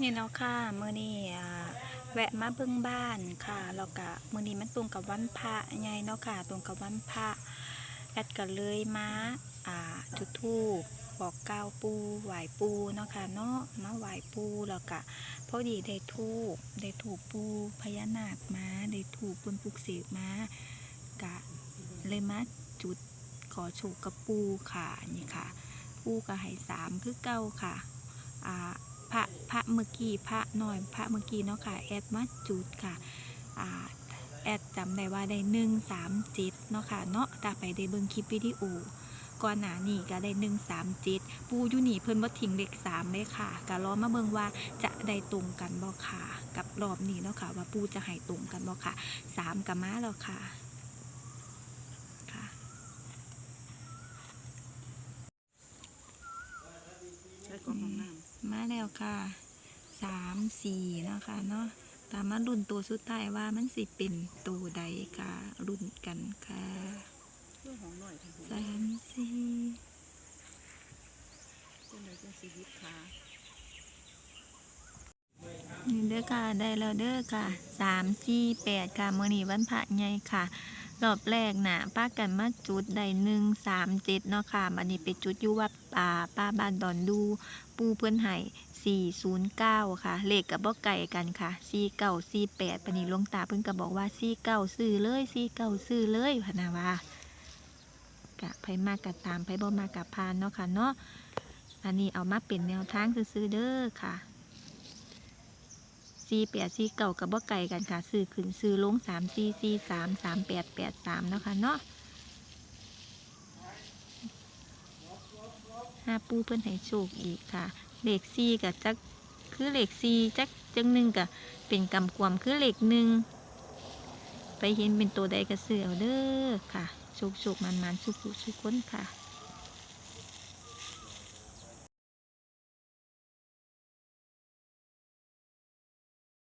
นี่เนาะค่ะมื้อนี้อ่แวะมาเบิ่งบ้านค่ะแล้วก็มื้อนี้มันตรงกับวันพระใหญ่เนาะค่ะตรงกับวันพระแอดก็เลยมาอ่าจุดธูปบอกกล่าวปูไหวปูเนาะค่ะเนาะมาไหวปูแล้วก็พอดีได้ทูบได้ถูกปูพญานาคมาได้ถูกบนปุกเสกมากะเลยมาจุดขอโชคกับปูค่ะนี่ค่ะ ปูก็ให้สามคือเก้าค่ะอ่า ระพระเมื่อกี้พระหน่อยพระเมื่อกี้เนาะค่ะแอดมาจุดค่ะอ่าแอดจำได้ว่าได้หนึ่งสามเจ็ดเนาะค่ะเนาะตาไปได้เบิ่งคลิปวิดีโอก่อนหน้านี้ก็ได้หนึ่งสามเจ็ดปูอยู่นี่เพิ่นบ่ทิ้งเลขสามเลยค่ะก็รอมาเบิ่งว่าจะได้ตรงกันบ่ค่ะ กับรอบนี้เนาะค่ะ ว่าปูจะให้ตรงกันบ่ค่ะสามกับมาแล้วค่ะค่ะใช้กล่องของน้มาแล้วค่ะ สามสี่เนาะคะเนาะตามมารุ่นตัวสุดท้ายว่ามันสิเป็นตัวใดค่ะรุ่นกันค่ะำเพื่อของหน่อยทั้งหัวสามสี่เจ้าเลยเจ้าชีวิตขานี่เด้อค่ะ ได้แล้วเด้อค่ะสามสี่แปดค่ะมื่อนี้วันพระใหญ่ค่ะรอบแรกน่ะป้ากันมาจุดได้หนึ่งสามเจ็ดเนาะค่ะมันนี้ไปจุดอยู่วัดป่าป้าบ้านดอนดู ปูเพื่อนไห้ สี่ศูนย์เก้าค่ะ เลขกับบ่ไก่กันค่ะสี่เก้าสี่แปดปานนี้หลวงตาเพิ่นก็บอกว่าสี่เก้าซื้อเลยสี่เก้าซื้อเลยพนาว่ากะไผมากกะตามไผบ่มากกะพานเนาะค่ะเนาะ อันนี้เอามาเป็นแนวทางซื้อเด้อค่ะสี่แปดสี่เก้ากับบ่ไก่กันค่ะ ซื้อขึ้นซื้อลงสามสี่สี่สามสามแปดแปดสามเนาะค่ะเนาะห้าปูเพิ่นให้โชคอีกค่ะ เลขสี่กับจักคือเลขสี่จักจังหนึ่งกับเป็นกำกวมคือเลขหนึ่งไปเห็นเป็นตัวใดก็เสือเอเด้อค่ะโชคโชคมันมันสุขุสุขคนค่ะ